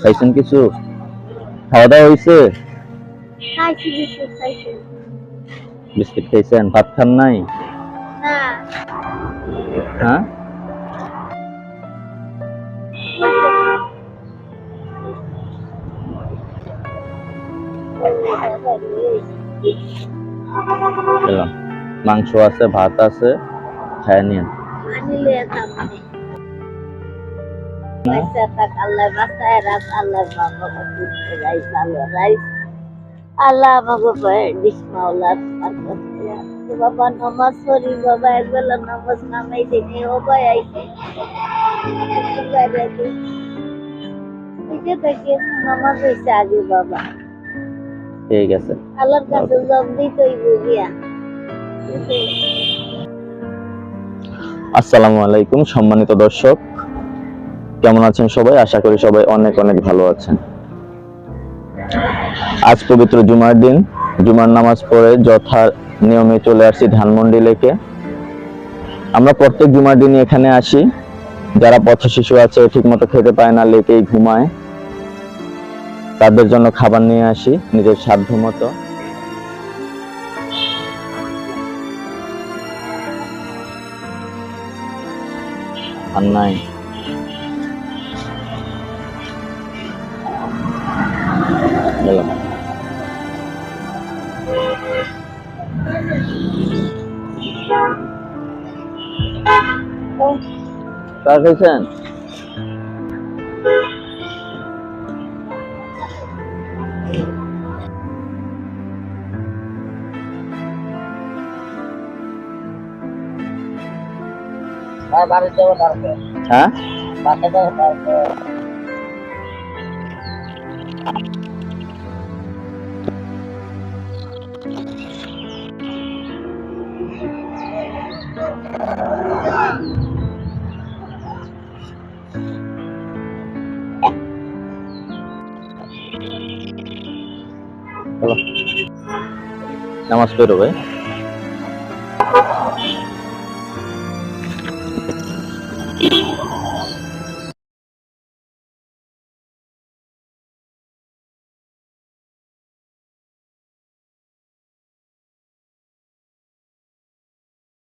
খাইছেন কিছু? খাওয়া দাওয়া হয়েছে খাইছি বিস্কুট খাইছি। বিস্কিট খাইছেন? ভাত খান নাই? হ্যাঁ? মাংস আছে ভাত আছে খায় নিন থাকি পয়সা আল্লাহ রাখ আল্লাহ রাইস আল্লাহ আমাকে মাওলা বাবা নামাজ পড়ি বাবা একবেলা নামাজ নামাই দিনি ও ভাই আইছে ঠিক আছে নামাজ হয়েছে আগে বাবা। ঠিক আছে। আল্লাহর কাছে জব দিতেই বুঝিয়া। আসসালামু আলাইকুম সম্মানিত দর্শক। কেমন আছেন সবাই? আশা করি সবাই অনেক অনেক ভালো আছেন। আজ পবিত্র জুমার দিন। জুমার নামাজ পড়ে যথা নিয়মে চলে আসছি ধানমন্ডি লেকে। আমরা প্রত্যেক জুমার দিনই এখানে আসি। যারা পথ শিশু আছে, ঠিকমতো খেতে পায় না, লেকেই ঘুমায়। তাদের জন্য খাবার নিয়ে আসি, নিজের সাধ্য মতো। নাই। গেলাম চা খেয়েছেন? হ্যাঁ নামাজ পড়ো ভাই।